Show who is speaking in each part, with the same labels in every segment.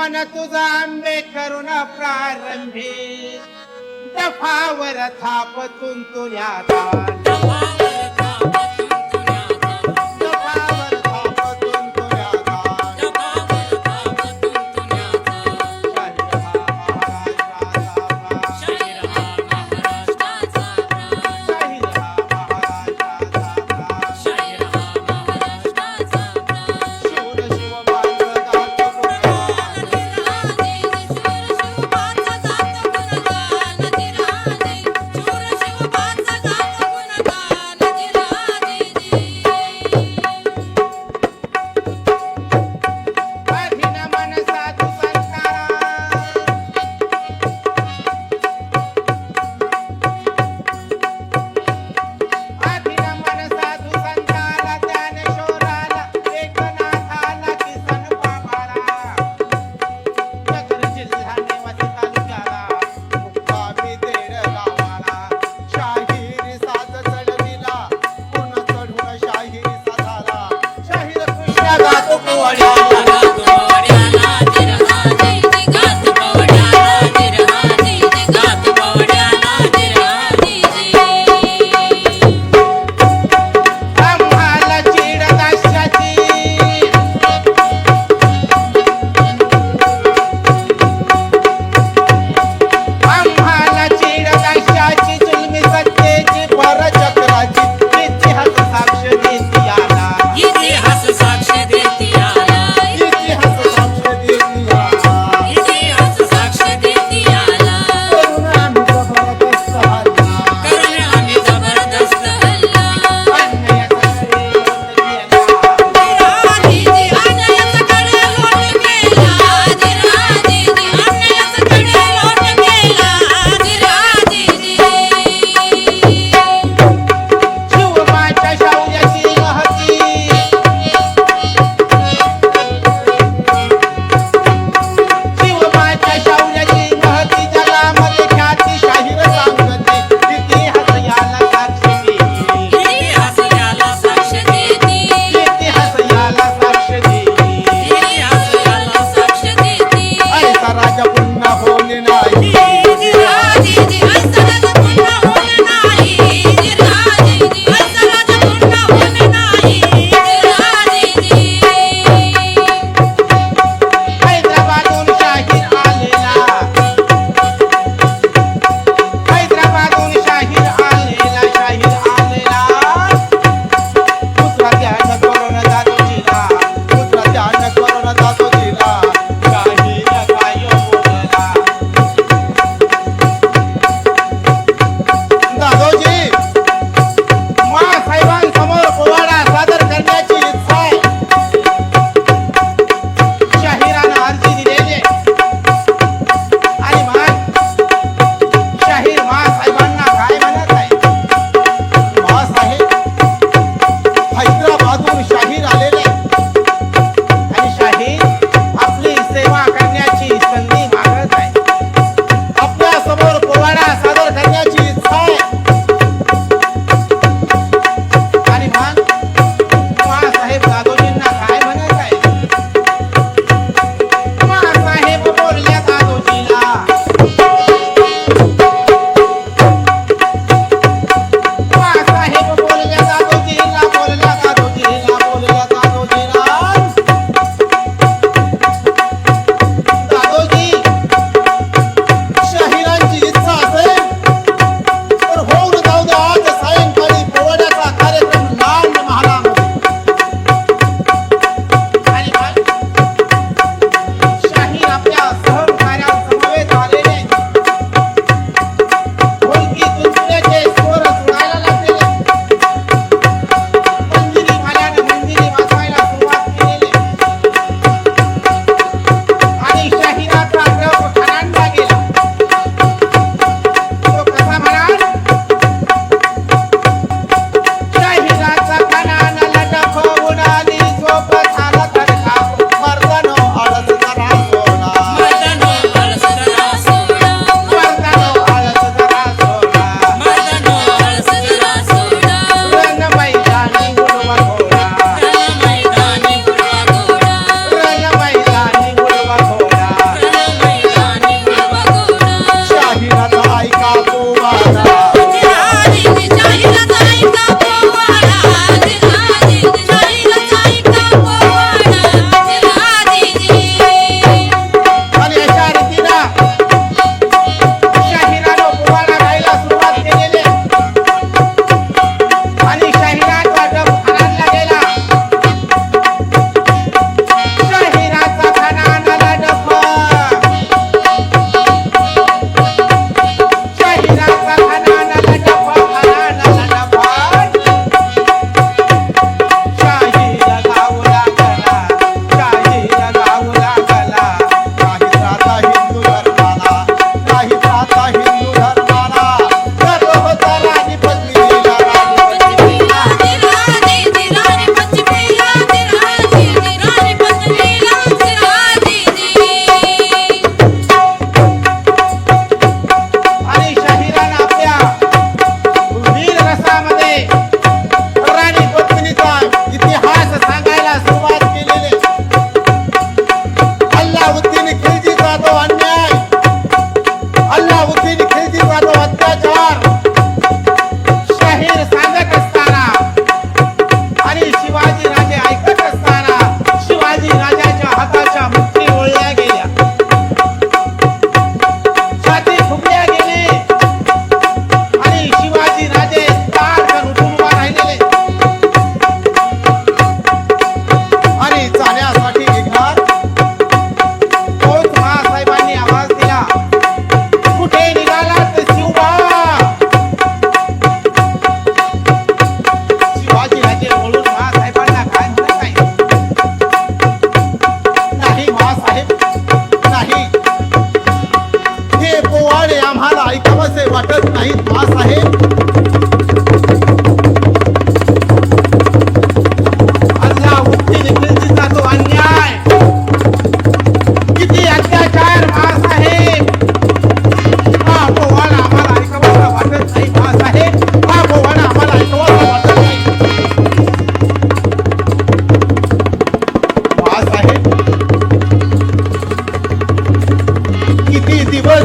Speaker 1: मन तुझा आंबे करून प्रारंभी. दफावर
Speaker 2: थापतून
Speaker 1: तुझ्या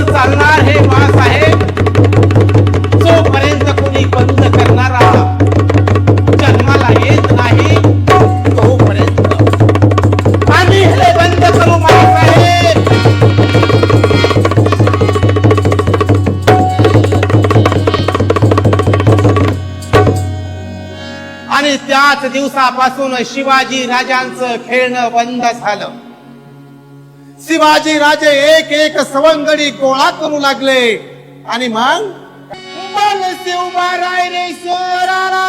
Speaker 1: दिवस चालणार हे मासाहेब जोपर्यंत कोणी बंद करणारा जन्माला येत नाही तोपर्यंत. आम्ही हे बंद करू मासाहेब आणि त्याच दिवसापासून शिवाजी राजांचं खेळणं बंद झालं.
Speaker 2: शिवाजी राजे एक एक सवंगडी गोळा करू लागले. आणि मग?
Speaker 1: मन उभा राय रे सोरारा